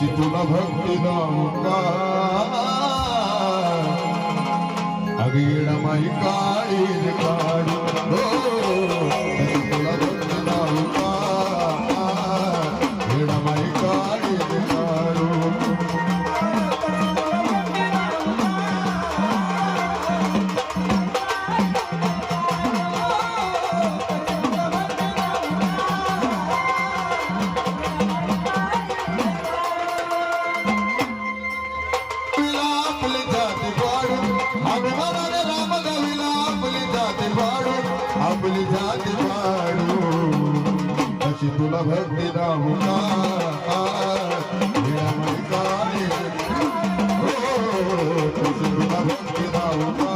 ची तुला भक्ती नौका अगीड माई काळी कशी तुला भक्ती राहुला कशी तुला भक्ती राहुला.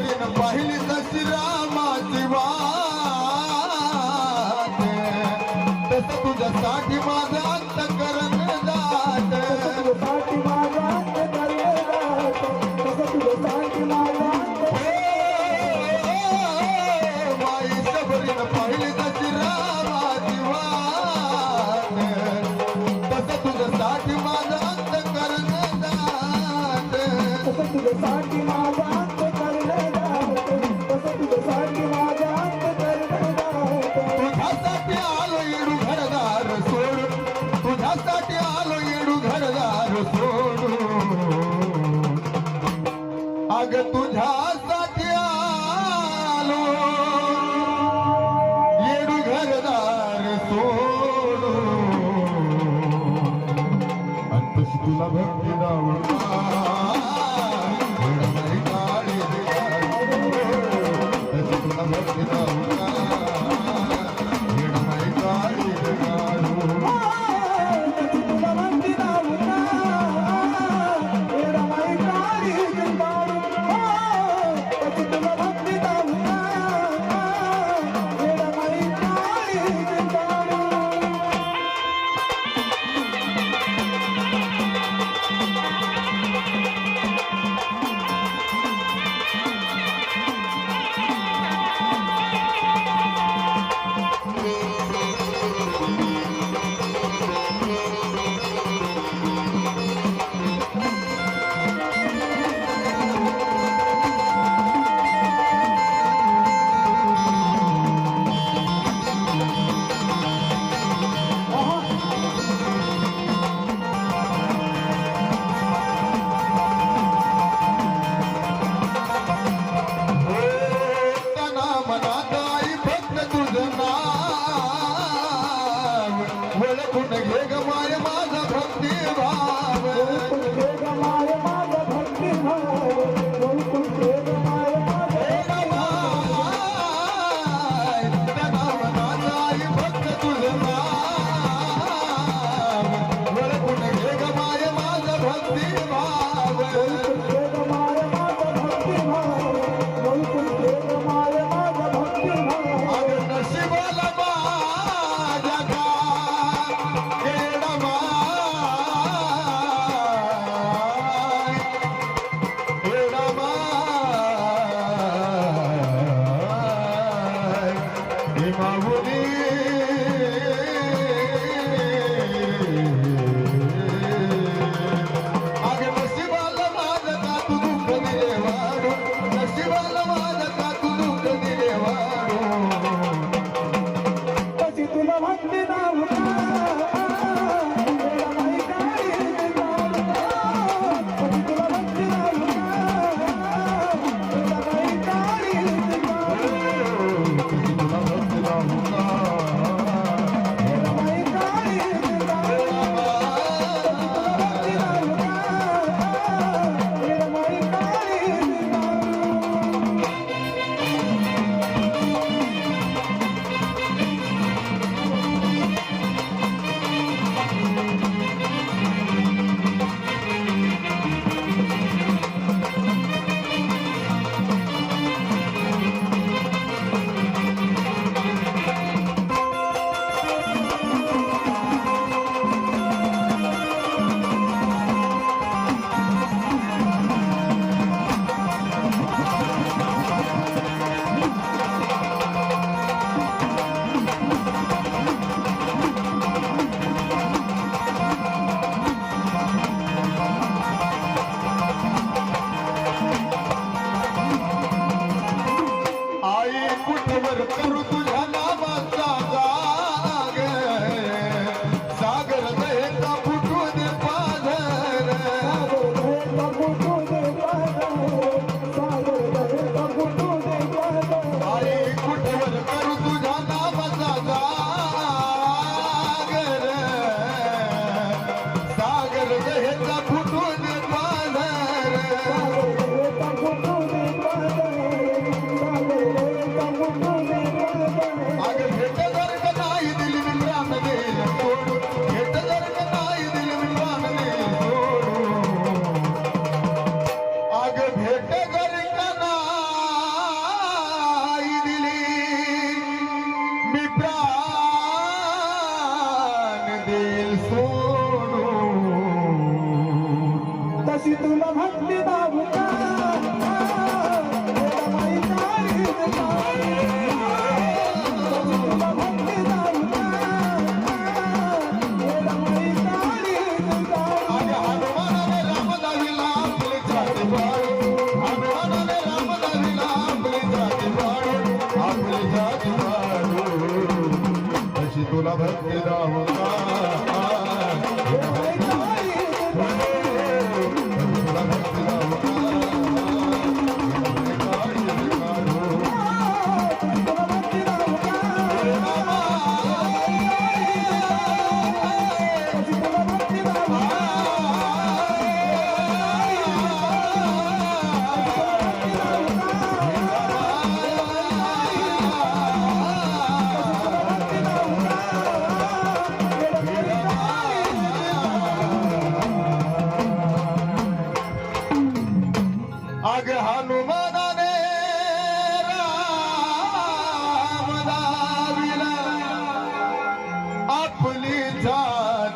من باهل تسرى तुझा Vega Maria.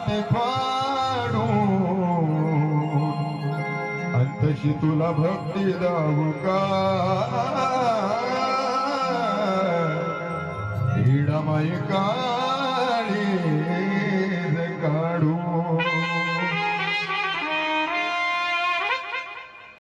हात पाडून अंतशी तुला भक्ती दाऊ का? माई का?